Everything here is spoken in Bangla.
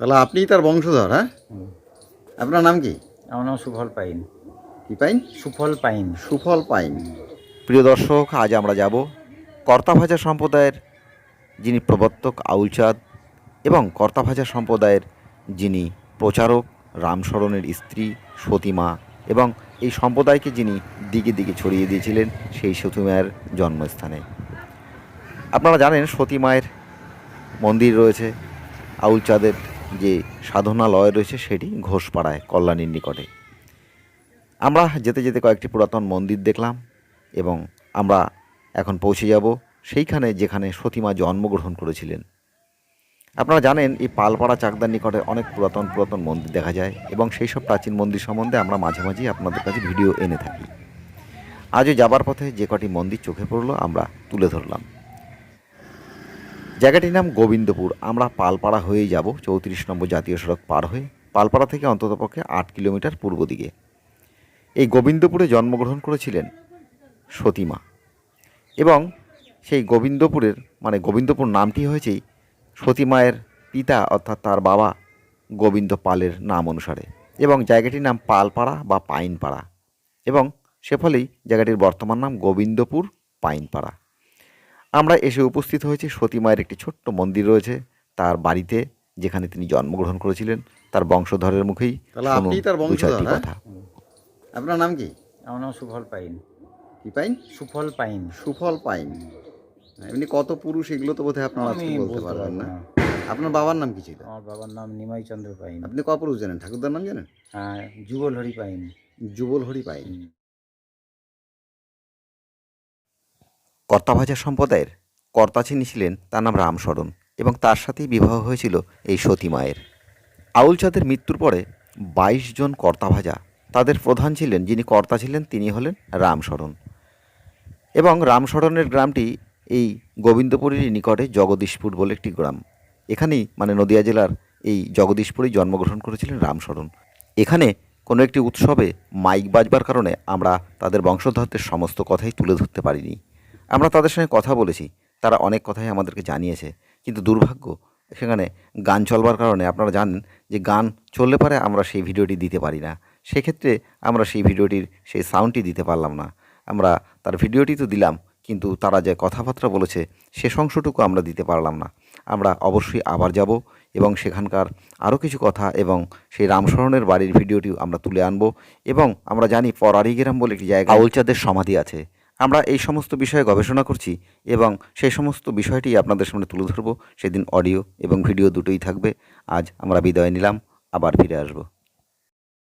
তাহলে আপনিই তার বংশধর হ্যাঁ? আপনার নাম কি? আমার নাম সুফল পাইন। কি পাইন? সুফল পাইন। সুফল পাইন। প্রিয় দর্শক আজ আমরা যাব কর্তাভাজা সম্প্রদায়ের যিনি প্রবর্তক আউলচাঁদ এবং কর্তাভাজা সম্প্রদায়ের যিনি প্রচারক রামশরণের স্ত্রী সতীমা এবং এই সম্প্রদায়কে যিনি দিকে দিকে ছড়িয়ে দিয়েছিলেন সেই সতীমায়ের জন্মস্থানে। আপনারা জানেন সতীমায়ের মন্দির রয়েছে আউলচাঁদের যে সাধনালয় রয়েছে সেটি ঘোষপাড়ায়, কল্যাণীর নিকটে। আমরা যেতে যেতে কয়েকটি পুরাতন মন্দির দেখলাম এবং আমরা এখন পৌঁছে যাব সেইখানে যেখানে সতীমা জন্মগ্রহণ করেছিলেন। আপনারা জানেন, এই পালপাড়া চাকদার নিকটে অনেক পুরাতন পুরাতন মন্দির দেখা যায় এবং সেই সব প্রাচীন মন্দির সম্বন্ধে আমরা মাঝে মাঝেই আপনাদের কাছে ভিডিও এনে থাকি। আজও যাবার পথে যে কটি মন্দির চোখে পড়ল, আমরা তুলে ধরলাম। জায়গাটির নাম গোবিন্দপুর। আমরা পালপাড়া হয়েই যাব, চৌত্রিশ নম্বর জাতীয় সড়ক পার হয়ে। পালপাড়া থেকে অন্ততপক্ষে আট কিলোমিটার পূর্ব দিকে। এই গোবিন্দপুরে জন্মগ্রহণ করেছিলেন সতীমা। এবং সেই গোবিন্দপুরের মানে গোবিন্দপুর নামটি হয়েছেই সতীমায়ের পিতা অর্থাৎ তার বাবা গোবিন্দ পালের নাম অনুসারে। এবং জায়গাটির নাম পালপাড়া বা পাইনপাড়া। এবং সে ফলেই জায়গাটির বর্তমান নাম গোবিন্দপুর পাইনপাড়া। আমরা এসে উপস্থিত হয়েছি। সতী মায়ের একটি ছোট্ট মন্দির রয়েছে তার বাড়িতে যেখানে তিনি জন্মগ্রহণ করেছিলেন। তার বংশধরের মুখেই তাহলে আপনিই তার বংশধর, হ্যাঁ? কথা। আপনার নাম কি? আমার নাম সুফল পাইন। কি পাইন? সুফল পাইন। সুফল পাইন। এমনি কত পুরুষ এগুলো তো বোধহয় আপনার আজকে বলতে বলতে পারবেন না। আপনার বাবার নাম কি ছিল? আমার বাবার নাম নিমাই চন্দ্র পাইন। আপনি ক পুরুষ জানেন ঠাকুরদার নাম জানেন? হ্যাঁ যুগল হরি পাইন। যুগল হরি পাইন। কর্তাভাজা সম্প্রদায়ের কর্তা যিনি ছিলেন, তার নাম রামশরণ এবং তার সাথেই বিবাহ হয়েছিল এই সতী মায়ের। আউল আউলচাঁদের মৃত্যুর পরে বাইশ জন কর্তাভাজা তাদের প্রধান ছিলেন, যিনি কর্তা ছিলেন, তিনি হলেন রামশরণ। এবং রামশরণের গ্রামটি এই গোবিন্দপুরেরই নিকটে জগদীশপুর বলে একটি গ্রাম। এখানেই মানে নদিয়া জেলার এই জগদীশপুরেই জন্মগ্রহণ করেছিলেন রামশরণ। এখানে কোনো একটি উৎসবে মাইক বাজবার কারণে আমরা তাদের বংশধরদের সমস্ত কথাই তুলে ধরতে পারিনি। আমরা তাদের সঙ্গে কথা বলেছি। তারা অনেক কথাই আমাদেরকে জানিয়েছে। কিন্তু দুর্ভাগ্য, সেখানে গান চলবার কারণে আপনারা জানেন যে গান চললে পরে আমরা সেই ভিডিওটি দিতে পারি না। সেক্ষেত্রে আমরা সেই ভিডিওটির সেই সাউন্ডটি দিতে পারলাম না। আমরা তার ভিডিওটি তো দিলাম, কিন্তু তারা যে কথাবার্তা বলেছে শেষ অংশটুকু আমরা দিতে পারলাম না। আমরা অবশ্যই আবার যাব এবং সেখানকার আরও কিছু কথা এবং সেই রামশরণের বাড়ির ভিডিওটিও আমরা তুলে আনব এবং আমরা জানি পরারি গ্রাম বলে একটি জায়গা আউলচাঁদের সমাধি আছে। আমরা এই সমস্ত বিষয়ে গবেষণা করছি এবং সেই সমস্ত বিষয়টি আপনাদের সামনে তুলে ধরবো। সেদিন অডিও এবং ভিডিও দুটোই থাকবে। আজ আমরা বিদায় নিলাম, আবার ফিরে আসব।